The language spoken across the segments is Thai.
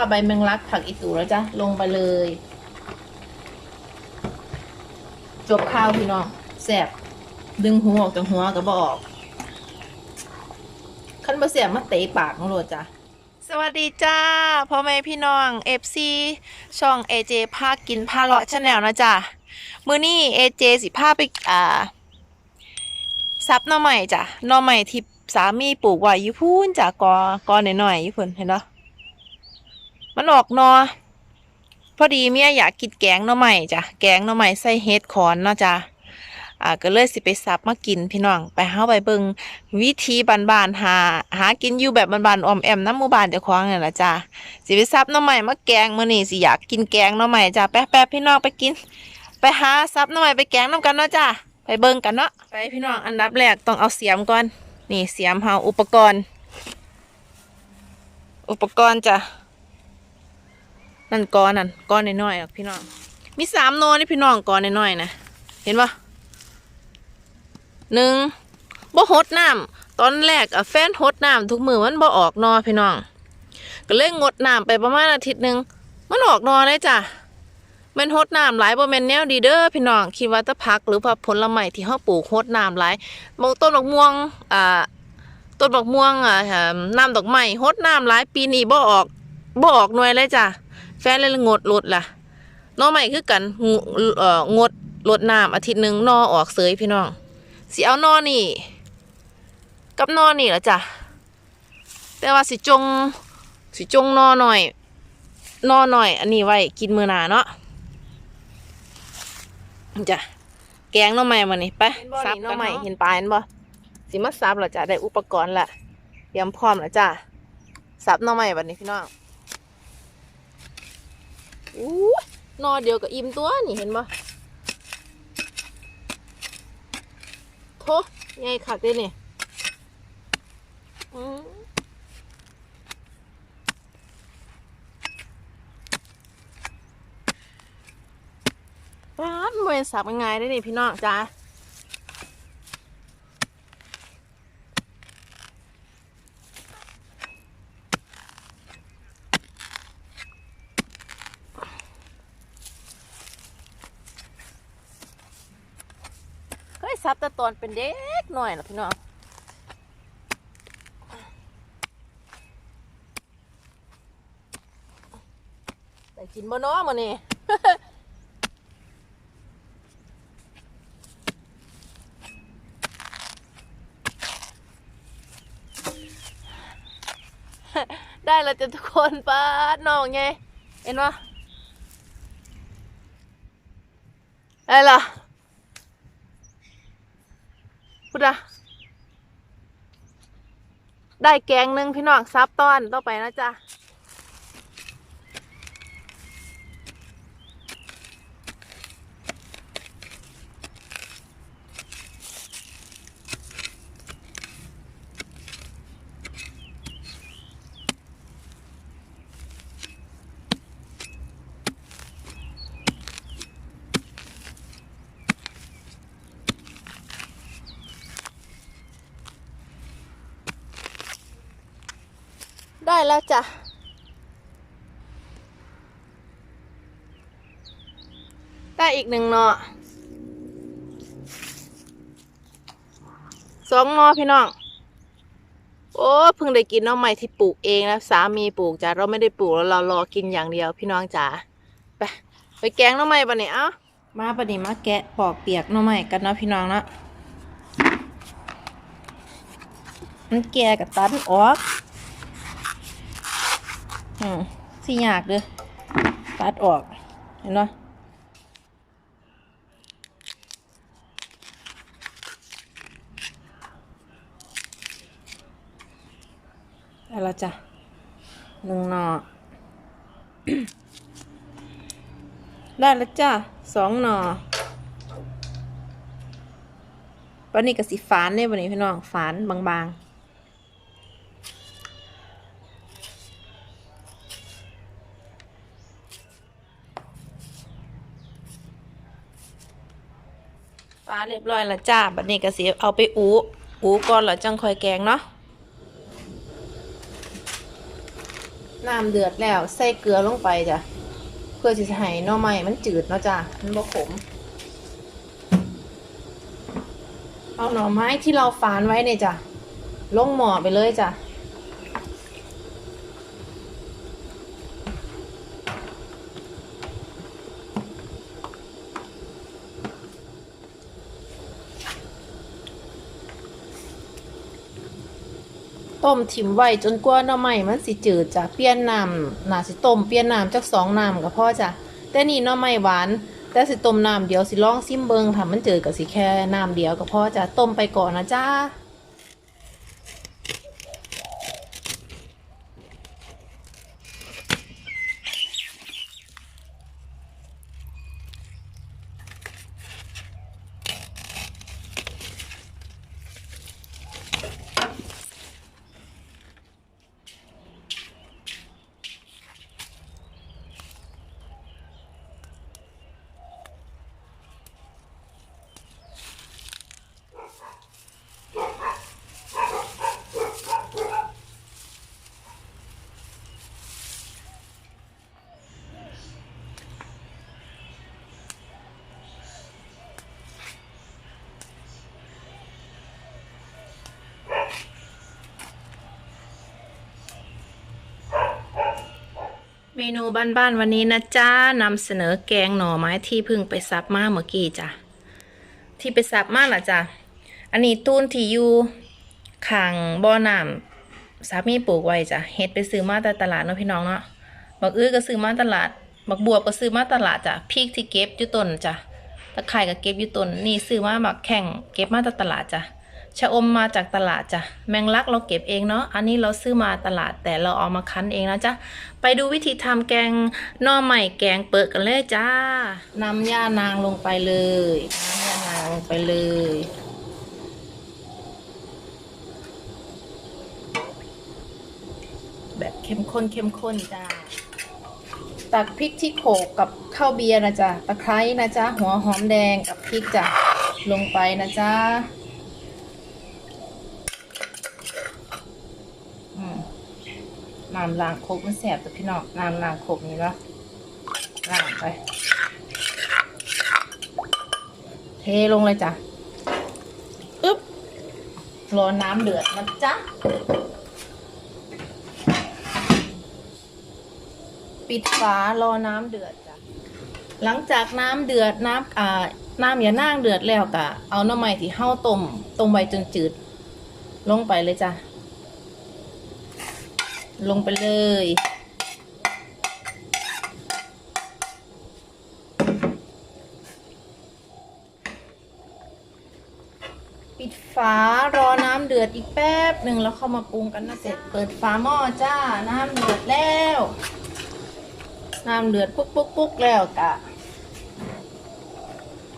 เอาใบแมงลักผักอีตูแล้วจ้ะลงไปเลย จบข้าวพี่น้องแสบดึงหัวออกจากหัวก็บอกขั้นบะเสียมาเตะปากของโลดจ้ะสวัสดีจ้าพ่อแม่พี่น้อง FC ช่อง AJ พากินพาเลาะชาแนลนะจ้ะมือนี้ AJ สิพาไปอ่าซับหน่อใหม่จ้ะหน่อใหม่ที่สามีปลูกไว้อยู่พูนจ้ะกอกอหน่อยๆอยู่พุ่นเห็นเนาะ มันออกนอ พอดีเมียอยากกินแกงหน่อใหม่จ้ะ แกงหน่อใหม่ใส่เห็ดขอนเนาะจ้ะอ่าก็เลยสิไปซับมากินพี่น้อง ไปเฮาไปเบิงวิธีบานๆหา หากินอยู่แบบบานๆออมแอมน้ำหมู่บ้านเจ้าของนี่แหละจ้าสิไปซับหน่อใหม่มาแกงมื้อนี้สิอยากกินแกงหน่อใหม่จ้าแป๊บๆพี่น้องไปกิน ไปหาซับหน่อใหม่ไปแกงน้ำกันเนาะจ้าไปเบิงกันเนาะไปพี่น้องอันดับแรกต้องเอาเสียมก่อน นี่เสียมเฮาอุปกรณ์ อุปกรณ์จ้ะ นั่นก้อนนั่นก้อนน้อยๆอะพี่น้อง มีสามโนนี่พี่น้องก้อนน้อยๆนะเห็นปะหนึ่งบ่ฮดน้ำตอนแรกอะแฟนฮดน้ำทุกมือมันบ่ออกนอพี่น้อง ก็เลยงดน้ำไปประมาณอาทิตย์หนึ่งมันออกนอเลยจ้ะมันฮดน้ำหลายบ่แม่นแนวดีเด้อพี่น้องคิดว่าแตะพักหรือว่าผลไม้ที่เฮาปลูกฮดน้ำหลายบางต้นดอกม่วงอ่าต้นดอกม่วงอ่าอ่าน้ำดอกไม้ฮดน้ำหลายปีนี้บ่ออกบ่ออกหน่วยเลยจ้ะ แฟนเลยงดลดล่ะหนอใหม่คือกันงเอ่องดลดน้ำอาทิตย์หนึ่งนอออกเสยพี่น้องสิเอานอนี่ กับนอนี่แหละจ้ะแต่ว่าสิจงสิจงนอหน่อยนอหน่อย อันนี้ไว้กินมือหนาเนาะจ้ะแกงหน้อใหม่มานี่ไปซับหน้อใหม่เห็นปลายนบ่สิมาซับแล้วจ้ะได้อุปกรณ์ละเตรียมพร้อมแล้วจ้ะซับหน้อใหม่บัดนี้พี่น้อง อู้นอเดียวกับอิ่มตัวนี่เห็นบ่โถใหญ่ขักเด้นี่อืมร้านมวยสับง่ายได้นี่พี่น้องจ้า เคยสับแต่ตอนเป็นเด็กหน่อยนะพี่น้องแต่กินบ่น้อมานี่ได้แล้วจะทุกคนป้าน้องไงเห็นปะได้ละ ดอะได้แกงหนึ่งพี่น้องซับต้อนต่อไปนะจ๊ะ แล้วจ้ะได้อีกหนึ่งหนอสองนอพี่น้อง โอ้เพิ่งได้กินน้อใหม่ที่ปลูกเองนะสามีปลูกจ้ะเราไม่ได้ปลูกแล้วเรารอกินอย่างเดียว พี่น้องจ๋าไปไปแกงน้อใหม่ปะเนี่ยเอ้ามาปะเนี่มาแกะปอกเปียกน้อใหม่กันเนาะพี่น้องเนาะมันแก่กับตันออก อืมสิยากเด้อตัดออก เห็นไหมได้แล้วจ้ะหนึ่งหนอได้แล้วจ้ะสองหนอวันนี้ก็สิฝานเนี่ยวันนี้พี่น้องฝานบางๆ ปลาเรียบร้อยแล้วจ้า บัดนี้ก็สิเอาไปอูอูก่อนแล้วจังค่อยแกงเนาะ น้ำเดือดแล้ว ใส่เกลือลงไปจ้ะ เพื่อจะให้หน่อไม้มันจืดเนาะจ้ะ มันบ่ขม เอาหน่อไม้ที่เราฝานไว้เนี่ยจ้ะ ลงหม้อไปเลยจ้ะ ต้มถิ่มไว้จนกว่าหน่อไม้มันสิจืดจ้ะเปลี่ยนน้ำน่าสิต้มเปลี่ยนน้ำจากสองน้ำก็พอจ้ะแต่นี่หน่อไม้หวาน แต่สิต้มน้ำเดียวสิลองซิมเบิงถ้ามันจืดก็สิแค่น้ำเดียวก็พอจ้ะต้มไปก่อนนะจ้า เมนูบ้านๆวันนี้นะจ้านำเสนอแกงหน่อไม้ที่พิ่งไปซับมาเมื่อกี้จ้ะที่ไปซับมาล่ะจ้ะอันนี้ตูนที่อยู่ข้างบ่อน้ำสามีปลูกไว้จ้ะเฮ็ดไปซื้อมาแต่ตลาดเนาะพี่น้องเนาะบักอื้อก็ซื้อมาตลาดบักบวบก็ซื้อมาตลาดจ้ะพริกที่เก็บอยู่ต้นจ้ะตะไคร่ก็เก็บอยู่ต้นนี่ซื้อมาบักแข่งเก็บมาจากตลาดจ้ะ ชะอมมาจากตลาดจ้ะแมงลักเราเก็บเองเนาะอันนี้เราซื้อมาตลาดแต่เราเอามาคั้นเองนะจ๊ะไปดูวิธีทำแกงหน่อใหม่แกงเปิดกันเลยจ้านำย่านางลงไปเลยน้ำย่านางลงไปเลยแบบเข้มข้นเข้มข้นจ้าตักพริกที่โขกกับข้าวเบียร์นะจ๊ะตะไคร้นะจ๊ะหัวหอมแดงกับพริกจ้ะลงไปนะจ๊ะ อืม น้ำล้างโคกมันแสบแต่พี่น้องน้ำล้างโคกนี่เนาะล้างไป เทลงเลยจ้ะอึ๊บรอน้ำเดือดนะจ๊ะปิดฝารอน้ำเดือดจ้ะหลังจากน้ำเดือดน้ำอ่าน้ำอย่านั่งเดือดแล้วกะเอาน้ำใหม่ที่เห้าต้มต้มไว้จนจืดลงไปเลยจ้ะ ลงไปเลย ปิดฝารอน้ำเดือดอีกแป๊บหนึ่งแล้วเข้ามาปรุงกันนะเสร็จ เปิดฝาหม้อจ้า น้ำเดือดแล้ว น้ำเดือดปุ๊กปุ๊กปุ๊กแล้วกะ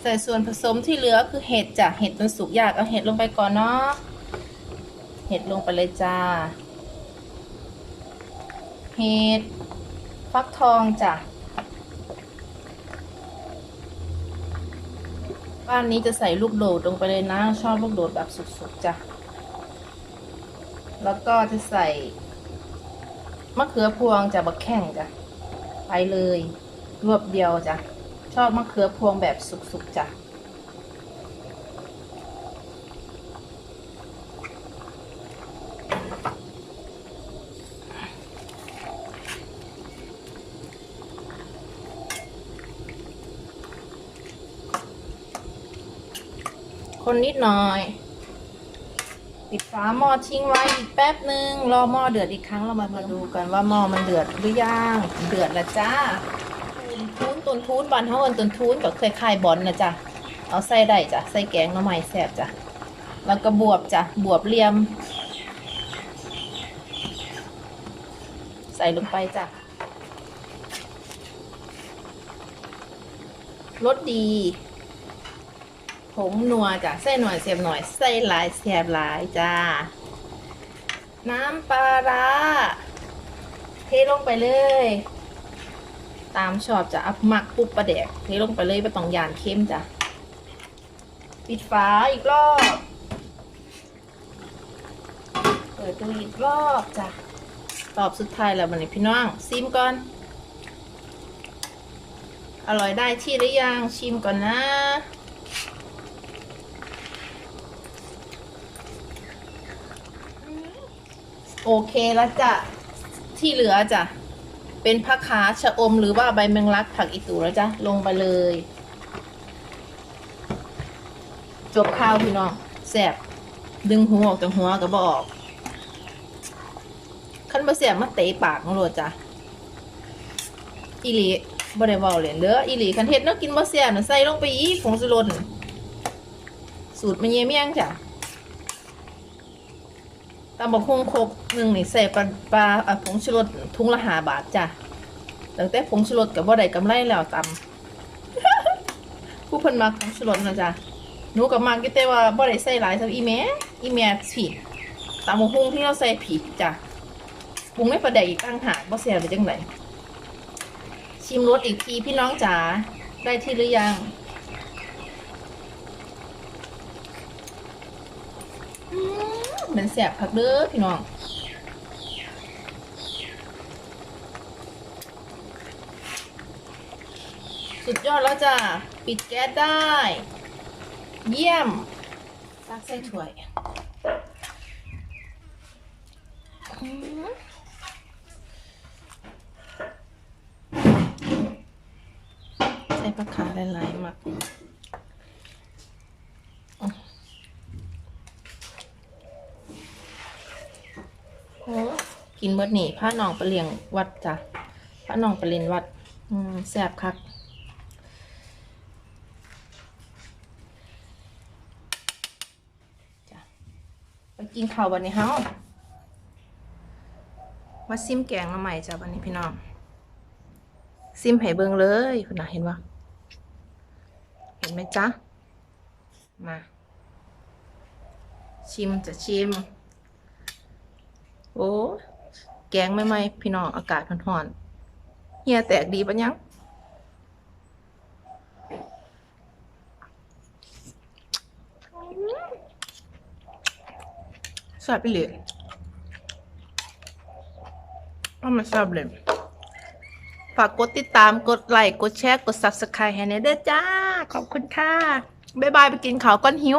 ใส่ส่วนผสมที่เหลือคือเห็ดจ้ะเห็ดมันสุกยากเอาเห็ดลงไปก่อนเนาะ เห็ดลงไปเลยจ้า เห็ดฟักทองจ้ะ บ้านนี้จะใส่ลูกโดดลงไปเลยนะ ชอบลูกโดดแบบสุกๆจ้ะ แล้วก็จะใส่มะเขือพวงจ้ะบักแข้งจ้ะ ไปเลย รวบเดียวจ้ะ ชอบมะเขือพวงแบบสุกๆจ้ะ คนนิดหน่อย ปิดฝาหม้อทิ้งไว้อีกแป๊บหนึ่งรอหม้อเดือดอีกครั้งเรามามาดูกันว่าหม้อมันเดือดหรือยังเดือดล้วจ้าตุนทุนตุนทุนบานเท่ากันตุนทุนกับเคยคายบอลนะจ้ะเอาใส่ได้จ้ะใส่แกงน้ำใหม่แซ่บจ้ะแล้วก็บวบจ้ะบวบเลียม ใส่ลงไปจ้ะรสดี ผงนัวจ้ะใส่หน่อยเสียบหน่อยใส่หลายเสียบหลายจ้า น้ำปลาร้าเทลงไปเลย ตามชอบจะอัพมักปุ๊บประเดกเทลงไปเลยไม่ต้องยานเข้มจ้ะ ปิดฝาอีกรอบ เปิดดูอีกรอบจ้ะตอบสุดท้ายแล้ววันนี้พี่น้องซิมก่อน อร่อยได้ที่หรือยังชิมก่อนนะ โอเคแล้วจ้ะที่เหลือจ้ะเป็นผักขาชะอมหรือว่าใบแมงลักผักอีตูแล้วจ้ะลงไปเลย จบข้าวพี่น้องแสบดึงหัวออกจากหัวก็บอกขั้นบะเสียบมาเตะปากของโรดจ้ะอีหลีบ่ได้เว้าเล่นเด้ออีหลีคันเฮ็ดเนาะกินบ่เสียน่ะใส่ลงไปอีกผงสุรนสูตรมันเยี่ยมยังจ้ะำบักหุ่งโคกหนึ่งนี่ใส่ปลาปลาผงชูรสทุงละห้าบาทจ้ะตั้งแต่ผงชูรสก็บ่ได้กำไรแล้วตำผู้เพิ่นมักผงชูรสนะจ้ะหนูก็มักอยู่แต่ว่าบ่ได้ใส่หลายซ้ํอีแม่อีแม่ผิดตำบักหุ่งที่เราใส่ผิดจ้ะปรุงไม่ประเดกอีกต่างหากบ่แซ่บได้จังไดชิมรสอีกทีพี่น้องจ๋าได้ที่หรือยังอื มเหมือนแสบผักเด้อพี่น้องสุดยอดแล้วจ้ะ ปิดแก๊สได้ เยี่ยมตักใส่ถ้วยใส่ผักขาหลายๆมักอะโอ้ กินเบิดหนีพาน้องไปเลี้ยงวัดจ้ะพาน้องไปเรียนวัด อืมแซ่บคักจ้ะไปกินข้าววันนี้เฮามาซิมแกงมาใหม่จ้ะวันนี้พี่น้อง ซิมให้เบิงเลยคุณน่ะเห็นปะเห็นไหมจ๊ะ มา ชิมจะชิม โอ้ แกงไม่ไหมพี่น้องอากาศร้อนๆเฮียแตกดีปะยังแซ่บไปเลยว่ามันแซ่บเลยฝากกดติดตามกดไลค์กดแชร์กด subscribe ให้ในเด้อจ้า ขอบคุณค่ะ บ๊ายบายไปกินข้าวก้อนหิว